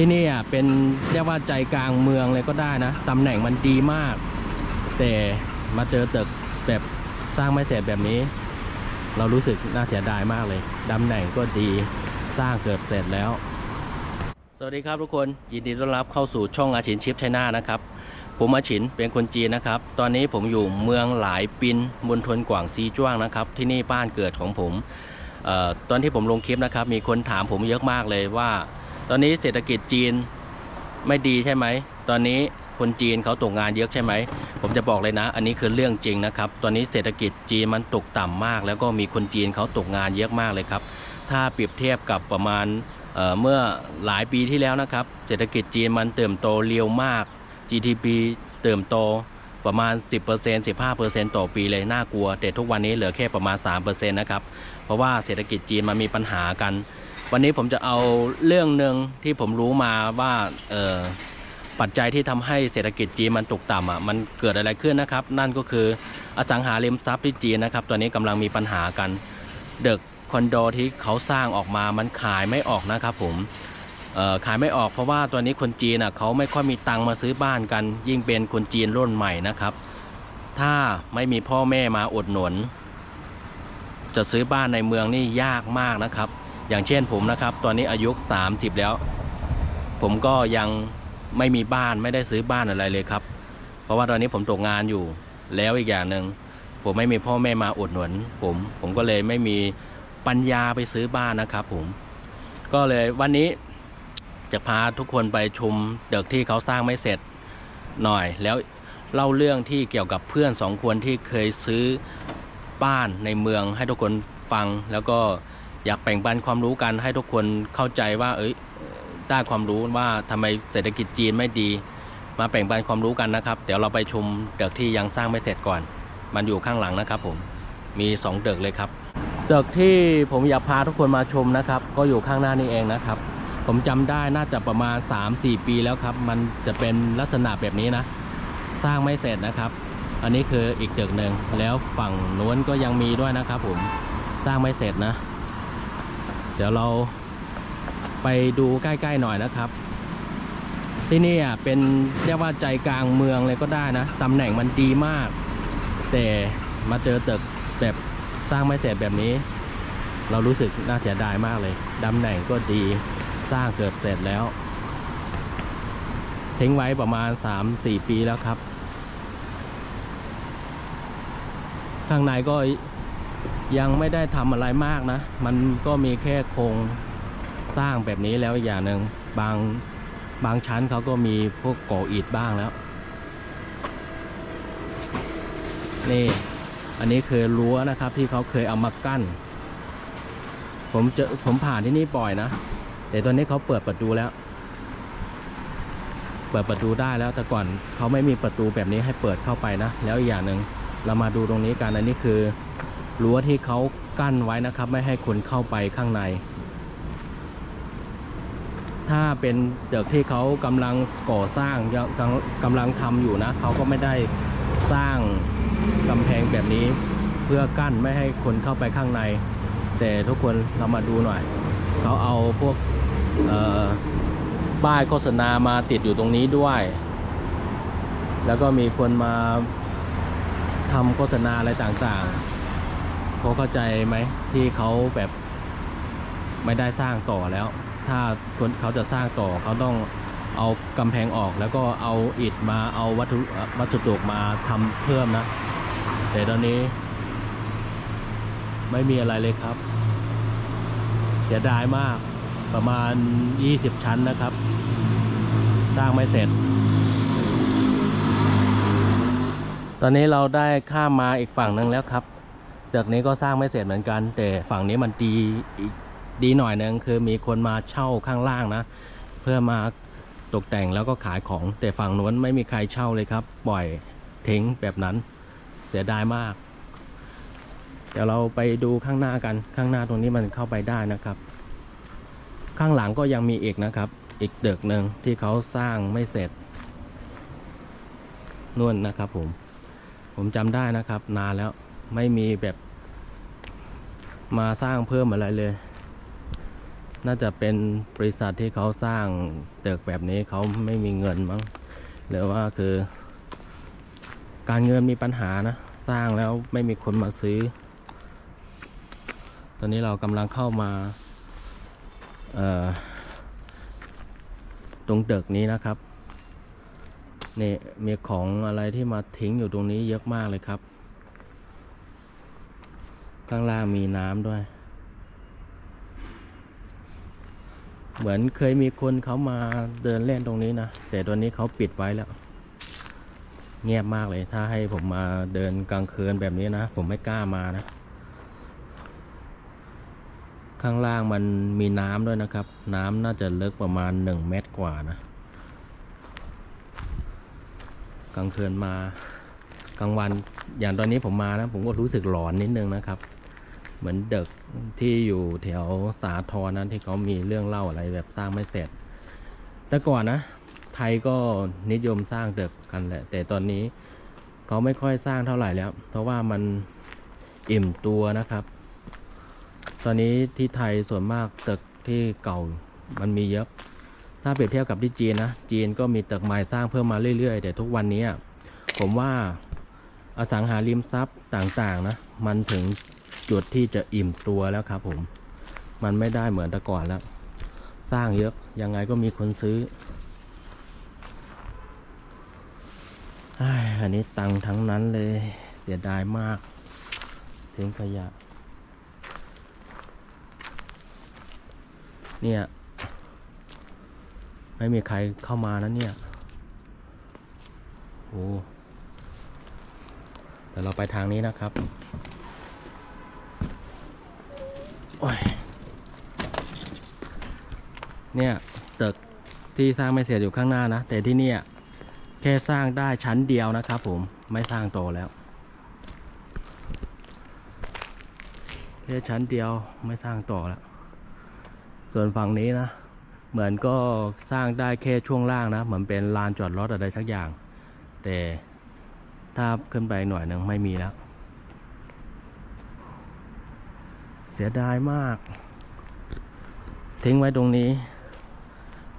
ที่นี่อะเป็นเรียกว่าใจกลางเมืองเลยก็ได้นะตำแหน่งมันดีมาก แต่มาเจอตึกแบบสร้างไม่เสร็จแบบนี้ เรารู้สึกน่าเสียดายมากเลยตำแหน่งก็ดีสร้างเกือบเสร็จแล้ว สวัสดีครับทุกคนยินดีต้อนรับเข้าสู่ช่องอาชินชิปไชน่านะครับผมอาชินเป็นคนจีนนะครับ ตอนนี้ผมอยู่เมืองหลายปินมณฑลกวางซีจ้วงนะครับ ที่นี่บ้านเกิดของผมออตอนที่ผมลงคลิปนะครับ มีคนถามผมเยอะมากเลยว่า ตอนนี้เศรษฐกิจจีนไม่ดีใช่ไหม ตอนนี้คนจีนเขาตกงานเยอะใช่ไหม ผมจะบอกเลยนะ อันนี้คือเรื่องจริงนะครับ ตอนนี้เศรษฐกิจจีนมันตกต่ำมาก แล้วก็มีคนจีนเขาตกงานเยอะมากเลยครับ ถ้าเปรียบเทียบกับประมาณเเมื่อหลายปีที่แล้วนะครับ เศรษฐกิจจีนมันเติบโตเร็วมาก GDP เติบโตประมาณ 10% 15%ต่อปีเลยน่ากลัว แต่ทุกวันนี้เหลือแค่ประมาณ 3%นะครับ เพราะว่าเศรษฐกิจจีนมันมีปัญหากัน วันนี้ผมจะเอาเรื่องหนึ่งที่ผมรู้มาว่าปัจจัยที่ทำให้เศรษฐกิจจีนมันตกต่ำอะมันเกิดอะไรขึ้นนะครับ นั่นก็คืออสังหาริมทรัพย์ที่จีนนะครับตอนนี้กำลังมีปัญหากันเด็กคอนโดที่เขาสร้างออกมามันขายไม่ออกนะครับผมขายไม่ออกเพราะว่าตอนนี้คนจีนอะเขาไม่ค่อยมีตังค์มาซื้อบ้านกัน ยิ่งเป็นคนจีนรุ่นใหม่นะครับ ถ้าไม่มีพ่อแม่มาอดหนุน จะซื้อบ้านในเมืองนี่ยากมากนะครับ อย่างเช่นผมนะครับ ตอนนี้อายุ 30 แล้ว ผมก็ยังไม่มีบ้านไม่ได้ซื้อบ้านอะไรเลยครับ เพราะว่าตอนนี้ผมตกงานอยู่ แล้วอีกอย่างหนึ่งผมไม่มีพ่อแม่มาอุดหนุนผมผมก็เลยไม่มีปัญญาไปซื้อบ้านนะครับ ผม ก็เลยวันนี้จะพาทุกคนไปชมเด็กที่เขาสร้างไม่เสร็จหน่อย แล้วเล่าเรื่องที่เกี่ยวกับเพื่อนสองคนที่เคยซื้อบ้านในเมืองให้ทุกคนฟังแล้วก็ อยากแบ่งปันความรู้กันให้ทุกคนเข้าใจว่า เอ้ยได้ความรู้ว่าทำไมเศรษฐกิจจีนไม่ดี มาแบ่งปันความรู้กันนะครับ เดี๋ยวเราไปชมเด็กที่ยังสร้างไม่เสร็จก่อน มันอยู่ข้างหลังนะครับ ผมมีสองเด็กเลยครับเด็กที่ผมอยากพาทุกคนมาชมนะครับ ก็อยู่ข้างหน้านี่เองนะครับ ผมจำได้น่าจะประมาณ 3-4 ปีแล้วครับ มันจะเป็นลักษณะแบบนี้นะ สร้างไม่เสร็จนะครับ อันนี้คืออีกตึกหนึ่งแล้วฝั่งนู้นก็ยังมีด้วยนะครับ ผมสร้างไม่เสร็จนะ เดี๋ยวเราไปดูใกล้ๆหน่อยนะครับ ที่นี่อะเป็นเรียกว่าใจกลางเมืองเลยก็ได้นะตำแหน่งมันดีมาก แต่มาเจอตึกแบบสร้างไม่เสร็จแบบนี้ เรารู้สึกน่าเสียดายมากเลยตำแหน่งก็ดีสร้างเกือบเสร็จแล้วทิ้งไว้ประมาณ 3-4 ปีแล้วครับ ข้างในก็ ยังไม่ได้ทำอะไรมากนะ มันก็มีแค่โครงสร้างแบบนี้แล้วอีกอย่างหนึ่งบางบางชั้นเขาก็มีพวกก่ออิฐบ้างแล้ว นี่ อันนี้คือรั้วนะครับ ที่เขาเคยเอามากั้น ผมเจอผมผ่านที่นี่บ่อยนะแต่ตอนนี้เขาเปิดประตูแล้ว เปิดประตูได้แล้วแต่ก่อนเขาไม่มีประตูแบบนี้ให้เปิดเข้าไปนะ แล้วอีกอย่างหนึ่งเรามาดูตรงนี้กันอันนี้คือ รั้วที่เขากั้นไว้นะครับ ไม่ให้คนเข้าไปข้างใน ถ้าเป็นเด็กที่เขากำลังก่อสร้างกำกำลังทำอยู่นะเขาก็ไม่ได้สร้างกำแพงแบบนี้ เพื่อกั้นไม่ให้คนเข้าไปข้างใน แต่ทุกคนเรามาดูหน่อยเขาเอาพวกเอ่อป้ายโฆษณามาติดอยู่ตรงนี้ด้วย แล้วก็มีคนมาทำโฆษณาอะไรต่างๆ เขาเข้าใจไหมที่เขาแบบไม่ได้สร้างต่อแล้ว ถ้าคนเขาจะสร้างต่อเขาต้องเอากำแพงออกแล้วก็เอาอิฐมาเอาวัตถุวัสดุมาทำเพิ่มนะ แต่ตอนนี้ ไม่มีอะไรเลยครับเสียดายมากประมาณ 20 ชั้นนะครับ สร้างไม่เสร็จ ตอนนี้เราได้ข้ามมาอีกฝั่งหนึ่งแล้วครับ ตึกนี้ก็สร้างไม่เสร็จเหมือนกัน แต่ฝั่งนี้มันดีดีหน่อยหนึงคือมีคนมาเช่าข้างล่างนะ เพื่อมาตกแต่งแล้วก็ขายของ แต่ฝั่งนู้นไม่มีใครเช่าเลยครับ ปล่อยทิ้งแบบนั้น เสียดายมาก เดี๋ยวเราไปดูข้างหน้ากันข้างหน้าตรงนี้มันเข้าไปได้นะครับ ข้างหลังก็ยังมีอีกนะครับ อีกเดึกหนึ่งที่เขาสร้างไม่เสร็จนู่นนะครับผม ผมจำได้นะครับ นานแล้ว ไม่มีแบบมาสร้างเพิ่มอะไรเลย น่าจะเป็นบริษัทที่เขาสร้างตึกแบบนี้เขาไม่มีเงินมั้งหรือว่าคือ การเงินมีปัญหานะ สร้างแล้วไม่มีคนมาซื้อ ตอนนี้เรากำลังเข้ามาตรงตึกนี้นะครับนี่มีของอะไรที่มาทิ้งอยู่ตรงนี้เยอะมากเลยครับ ข้างล่างมีน้ำด้วย เหมือนเคยมีคนเขามาเดินเล่นตรงนี้นะ แต่ตอนนี้เขาปิดไว้แล้ว เงียบมากเลย ถ้าให้ผมมาเดินกลางคืนแบบนี้นะ ผมไม่กล้ามานะ ข้างล่างมันมีน้ำด้วยนะครับ น้ำน่าจะลึกประมาณหนึ่งเมตรกว่านะ กลางคืนมากลางวันอย่างตอนนี้ผมมานะ ผมก็รู้สึกหลอนนิดนึงนะครับ เหมือนเด็กที่อยู่แถวสาทรนั้นที่เขามีเรื่องเล่าอะไรแบบสร้างไม่เสร็จ แต่ก่อนนะ ไทยก็นิยมสร้างตึกกันแหละ แต่ตอนนี้เขาไม่ค่อยสร้างเท่าไหร่แล้ว เพราะว่ามันอิ่มตัวนะครับ ตอนนี้ที่ไทยส่วนมากตึกที่เก่ามันมีเยอะ ถ้าเปรียบเทียบกับที่จีนนะ จีนก็มีตึกใหม่สร้างเพิ่มมาเรื่อยๆ แต่ทุกวันนี้ผมว่าอสังหาริมทรัพย์ต่างๆนะ มันถึง จุดที่จะอิ่มตัวแล้วครับผม มันไม่ได้เหมือนแต่ก่อนแล้ว สร้างเยอะ ยังไงก็มีคนซื้อไอ้อันนี้ตังค์ทั้งนั้นเลย เสียดายมาก ทิ้งขยะ เนี่ย ไม่มีใครเข้ามานะเนี่ย โอ้เดี๋ยวเราไปทางนี้นะครับ โอ้ย เนี่ยตึกที่สร้างไม่เสร็จอยู่ข้างหน้านะ แต่ที่เนี่ยแค่สร้างได้ชั้นเดียวนะครับผมไม่สร้างโตแล้วแค่ชั้นเดียวไม่สร้างต่อแล้วส่วนฝั่งนี้นะ เหมือนก็สร้างได้แค่ช่วงล่างนะ เหมือนเป็นลานจอดรถอะไรสักอย่าง แต่ถ้าขึ้นไปหน่อยหนึงไม่มีแล้ว เสียดายมาก ทิ้งไว้ตรงนี้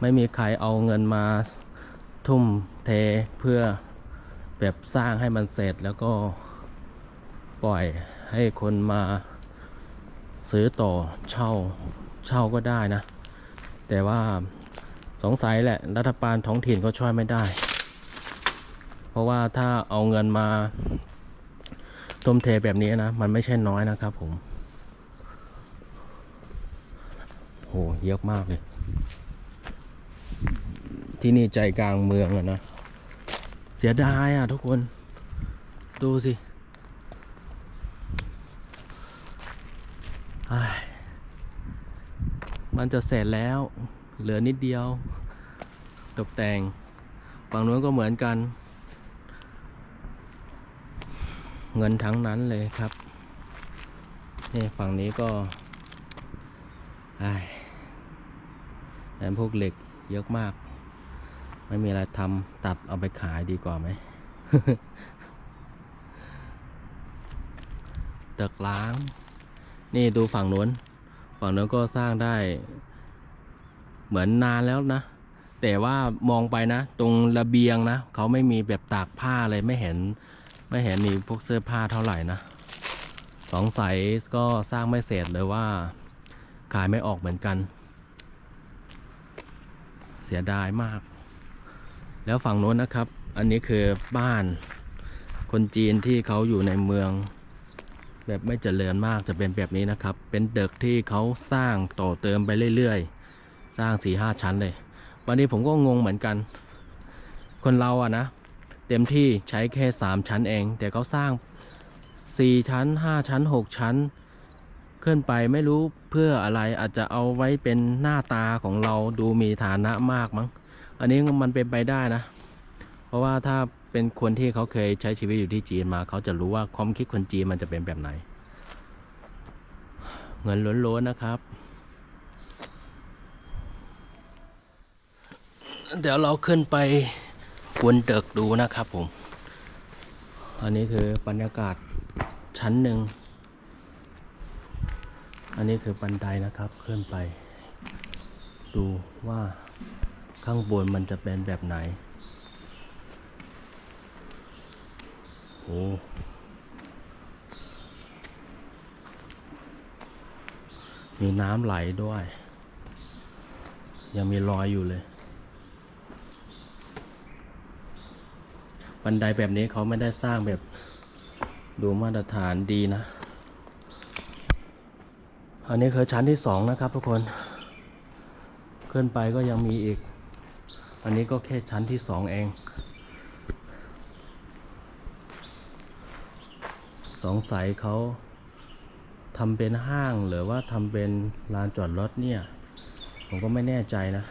ไม่มีใครเอาเงินมาทุ่มเทเพื่อแบบสร้างให้มันเสร็จแล้วก็ปล่อยให้คนมาซื้อต่อเช่าเช่าก็ได้นะ แต่ว่าสงสัยแหละรัฐบาลท้องถิ่นก็ช่วยไม่ได้ เพราะว่าถ้าเอาเงินมาทุ่มเทแบบนี้นะ มันไม่ใช่น้อยนะครับผม โหเยอะมากเลย ที่นี่ใจกลางเมืองอะนะ เสียดายอะทุกคน ดูสิมันจะเสร็จแล้ว เหลือนิดเดียว ตกแต่งฝั่งนู้นก็เหมือนกัน เงินทั้งนั้นเลยครับ นี่ฝั่งนี้ก็ไอ้ แอนพวกเหล็กเยอะมาก ไม่มีอะไรทำตัดเอาไปขายดีกว่าไหมตึกล้าง นี่ดูฝั่งนู้น ฝั่งนู้นก็สร้างได้ เหมือนนานแล้วนะ แต่ว่ามองไปนะ ตรงระเบียงนะ เขาไม่มีแบบตากผ้าเลยไม่เห็น ไม่เห็นมีพวกเสื้อผ้าเท่าไหร่นะ สงสัยก็สร้างไม่เสร็จเลยว่า ขายไม่ออกเหมือนกัน เสียดายมาก แล้วฝั่งโน้นนะครับ อันนี้คือบ้านคนจีนที่เขาอยู่ในเมือง แบบไม่เจริญมากจะเป็นแบบนี้นะครับ เป็นเด็กที่เขาสร้างต่อเติมไปเรื่อยๆ สร้างสี่ห้าชั้นเลย วันนี้ผมก็งงเหมือนกัน คนเราอะนะ เต็มที่ใช้แค่สามชั้นเอง แต่เขาสร้างสี่ชั้นห้าชั้นหกชั้น ขึ้นไปไม่รู้เพื่ออะไรอาจจะเอาไว้เป็นหน้าตาของเราดูมีฐานะมากมั้ง อันนี้มันเป็นไปได้นะ เพราะว่าถ้าเป็นคนที่เขาเคยใช้ชีวิตอยู่ที่จีนมา เขาจะรู้ว่าความคิดคนจีนมันจะเป็นแบบไหน เงินล้วนๆนะครับ เดี๋ยวเราขึ้นไปบนตึกดูนะครับผม อันนี้คือบรรยากาศชั้นหนึ่ง อันนี้คือบันไดนะครับขึ้นไป ดูว่าข้างบนมันจะเป็นแบบไหนโอ้มีน้ำไหลด้วย ยังมีรอยอยู่เลย บันไดแบบนี้เขาไม่ได้สร้างแบบดูมาตรฐานดีนะ อันนี้คือชั้นที่สองนะครับทุกคน ขึ้นไปก็ยังมีอีก อันนี้ก็แค่ชั้นที่สองเองสงสัยเขาทำเป็นห้างหรือว่าทำเป็นลานจอดรถเนี่ย ผมก็ไม่แน่ใจนะ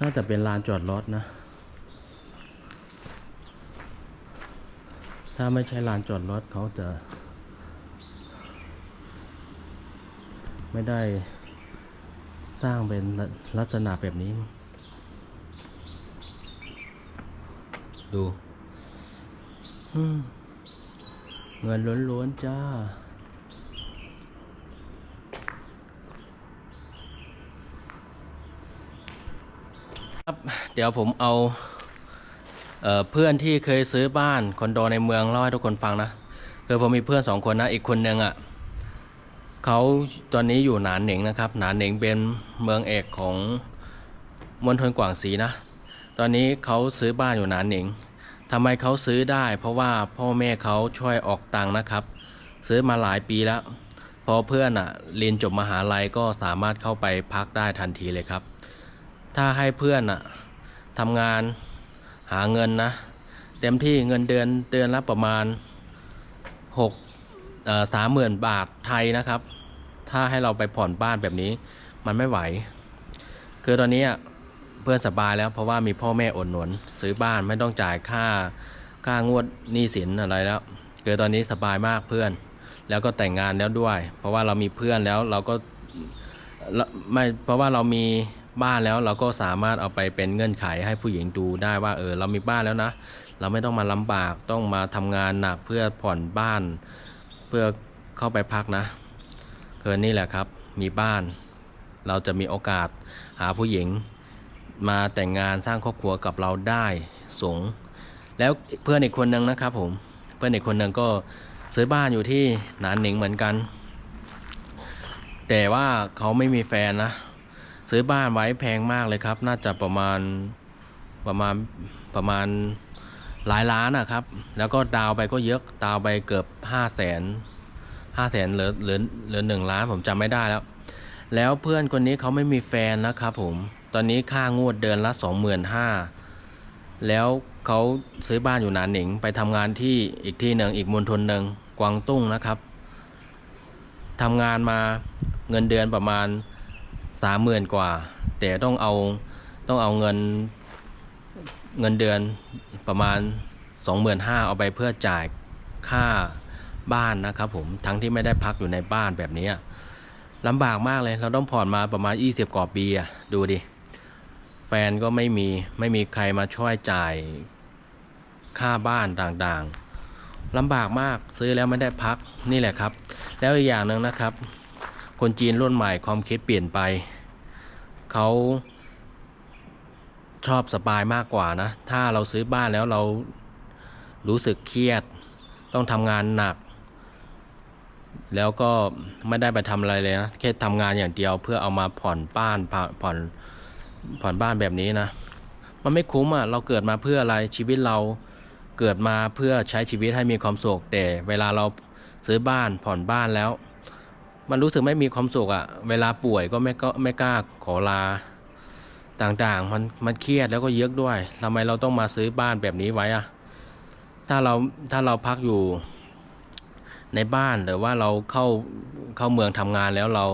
น่าจะเป็นลานจอดรถนะ ถ้าไม่ใช่ลานจอดรถเขาจะ ไม่ได้สร้างเป็นลักษณะแบบนี้ ดูเงินล้วนๆจ้า ครับ เดี๋ยวผมเอาเเพื่อนที่เคยซื้อบ้านคอนโดในเมืองเล่าให้ทุกคนฟังนะ คือผมมีเพื่อนสองคนนะ อีกคนนึงอะ เขาตอนนี้อยู่หนานเหน่งนะครับ หนานเหน่งเป็นเมืองเอกของมณฑลกวางสีนะ ตอนนี้เขาซื้อบ้านอยู่หนานเหน่งทำไมเขาซื้อได้ เพราะว่าพ่อแม่เขาช่วยออกตังค์นะครับ ซื้อมาหลายปีแล้ว พอเพื่อนอะเรียนจบมหาลัยก็สามารถเข้าไปพักได้ทันทีเลยครับ ถ้าให้เพื่อนอะทำงานหาเงินนะ เต็มที่เงินเดือนเดือนละประมาณหกสามหมื่นบาทไทยนะครับ ถ้าให้เราไปผ่อนบ้านแบบนี้ มันไม่ไหว คือตอนนี้อะเพื่อนสบายแล้วเพราะว่ามีพ่อแม่อดหนุนซื้อบ้านไม่ต้องจ่ายค่าค่างวดหนี้สินอะไรแล้วคือตอนนี้สบายมากเพื่อน แล้วก็แต่งงานแล้วด้วย เพราะว่าเรามีเพื่อนแล้วเราก็ไม่เพราะว่าเรามีบ้านแล้วเราก็สามารถเอาไปเป็นเงื่อนไขให้ผู้หญิงดูได้ว่าเออเรามีบ้านแล้วนะ เราไม่ต้องมาลำบากต้องมาทำงานหนักเพื่อผ่อนบ้าน เพื่อเข้าไปพักนะ คือนี่แหละครับ มีบ้าน เราจะมีโอกาสหาผู้หญิง มาแต่งงานสร้างครอบครัวกับเราได้สูง แล้วเพื่อนอีกคนนึงนะครับผม เพื่อนอีกคนนึงก็ซื้อบ้านอยู่ที่หนานหนิงเหมือนกัน แต่ว่าเขาไม่มีแฟนนะ ซื้อบ้านไว้แพงมากเลยครับ น่าจะประมาณประมาณประมาณหลายล้านนะครับ แล้วก็ดาวไปก็เยอะ ดาวไปเกือบห้าแสน ห้าแสนเหลือเหลือเหลือหนึ่งล้านผมจำไม่ได้แล้ว แล้วเพื่อนคนนี้เขาไม่มีแฟนนะครับผม ตอนนี้ค่างวดเดือนละสองหมื่นห้าแล้วเขาซื้อบ้านอยู่หนานหนิง ไปทำงานที่อีกที่หนึ่งอีกมณฑลหนึ่งกวางตุ้งนะครับทำงานมาเงินเดือนประมาณสามหมื่นกว่า แต่ต้องเอาต้องเอาเงินเงินเดือนประมาณสองหมื่นห้าเอาไปเพื่อจ่ายค่า บ้านนะครับผมทั้งที่ไม่ได้พักอยู่ในบ้านแบบนี้ลำบากมากเลย เราต้องผ่อนมาประมาณ 20กว่าปีอะดูดิ แฟนก็ไม่มีไม่มีใครมาช่วยจ่ายค่าบ้านต่างๆลำบากมากซื้อแล้วไม่ได้พักนี่แหละครับ แล้วอีกอย่างหนึ่งนะครับ คนจีนรุ่นใหม่ความคิดเปลี่ยนไปเขาชอบสบายมากกว่านะ ถ้าเราซื้อบ้านแล้วเรารู้สึกเครียด ต้องทำงานหนัก แล้วก็ไม่ได้ไปทำอะไรเลยนะแค่ทำงานอย่างเดียวเพื่อเอามาผ่อนบ้านผ่อนผ่อนบ้านแบบนี้นะ มันไม่คุ้มอะเราเกิดมาเพื่ออะไรชีวิตเราเกิดมาเพื่อใช้ชีวิตให้มีความสุขแต่เวลาเราซื้อบ้านผ่อนบ้านแล้ว มันรู้สึกไม่มีความสุขอะ เวลาป่วยก็ไม่ก็ไม่กล้าขอลา ต่างๆ มันมันเครียดแล้วก็เยอะด้วยทำไมเราต้องมาซื้อบ้านแบบนี้ไว้อะ ถ้าเราถ้าเราพักอยู่ ในบ้านหรือว่าเราเข้าเข้าเมืองทำงานแล้วเรา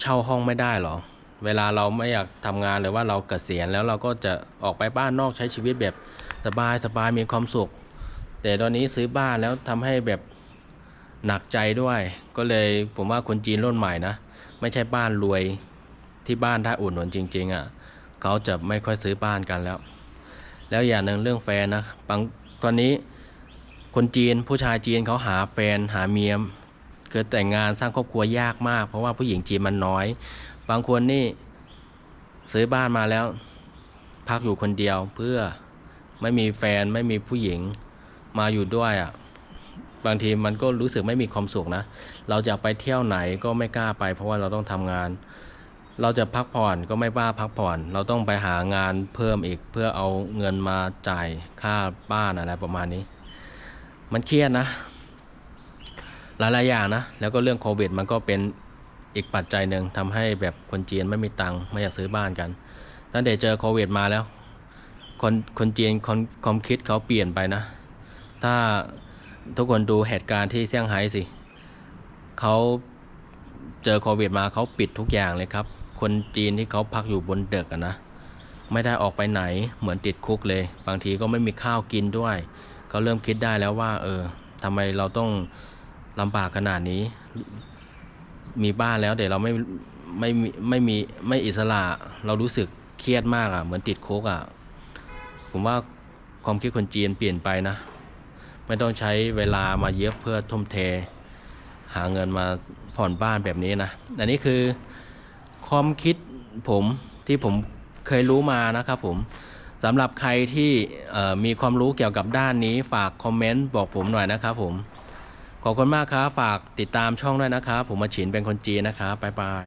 เช่าห้องไม่ได้หรอ เวลาเราไม่อยากทำงานหรือว่าเราเกษียณแล้วเราก็จะออกไปบ้านนอกใช้ชีวิตแบบสบายสบายมีความสุข แต่ตอนนี้ซื้อบ้านแล้วทำให้แบบหนักใจด้วย ก็เลยผมว่าคนจีนรุ่นใหม่นะ ไม่ใช่บ้านรวยที่บ้านถ้าอุ่นหนุนจริง ๆอะเขาจะไม่ค่อยซื้อบ้านกันแล้ว แล้วอย่างหนึ่งเรื่องแฟนนะบางตอนนี้ คนจีนผู้ชายจีนเขาหาแฟนหาเมียคือแต่งงานสร้างครอบครัวยากมาก เพราะว่าผู้หญิงจีนมันน้อย บางคนนี่ซื้อบ้านมาแล้ว พักอยู่คนเดียวเพื่อไม่มีแฟนไม่มีผู้หญิงมาอยู่ด้วยอะ่ะบางทีมันก็รู้สึกไม่มีความสุขนะ เราจะไปเที่ยวไหนก็ไม่กล้าไป เพราะว่าเราต้องทำงาน เราจะพักผ่อนก็ไม่บ้าพักผ่อน เราต้องไปหางานเพิ่มอีกเพื่อเอาเงินมาจ่ายค่าบ้านอะไรประมาณนี้ มันเครียดนะ หลายๆอย่างนะ แล้วก็เรื่องโควิด มันก็เป็นอีกปัจจัยหนึ่งทำให้แบบคนจีนไม่มีตังค์ไม่อยากซื้อบ้านกันตั้งแต่เจอโควิดมาแล้ว คนคนจีนคนความคิดเขาเปลี่ยนไปนะ ถ้าทุกคนดูเหตุการณ์ที่เซี่ยงไฮ้สิเขาเจอโควิดมาเขาปิดทุกอย่างเลยครับ คนจีนที่เขาพักอยู่บนเดึกอะนะ ไม่ได้ออกไปไหนเหมือนติดคุกเลย บางทีก็ไม่มีข้าวกินด้วย เขาเริ่มคิดได้แล้วว่า เออทำไมเราต้องลำบากขนาดนี้ มีบ้านแล้วแต่เราไม่ไม่ไม่มีไม่อิสระเรารู้สึกเครียดมากอะ่ะ เหมือนติดโคกอะ่ะ ผมว่าความคิดคนจีนเปลี่ยนไปนะ ไม่ต้องใช้เวลามาเยอะเพื่อทุ่มเท หาเงินมาผ่อนบ้านแบบนี้นะอันนี้คือความคิดผมที่ผมเคยรู้มานะครับผม สำหรับใครที่มีความรู้เกี่ยวกับด้านนี้ฝากคอมเมนต์บอกผมหน่อยนะครับผม ขอบคุณมากครับ ฝากติดตามช่องด้วยนะครับ ผมมาฉินเป็นคนจีนนะครับบ๊ายบาย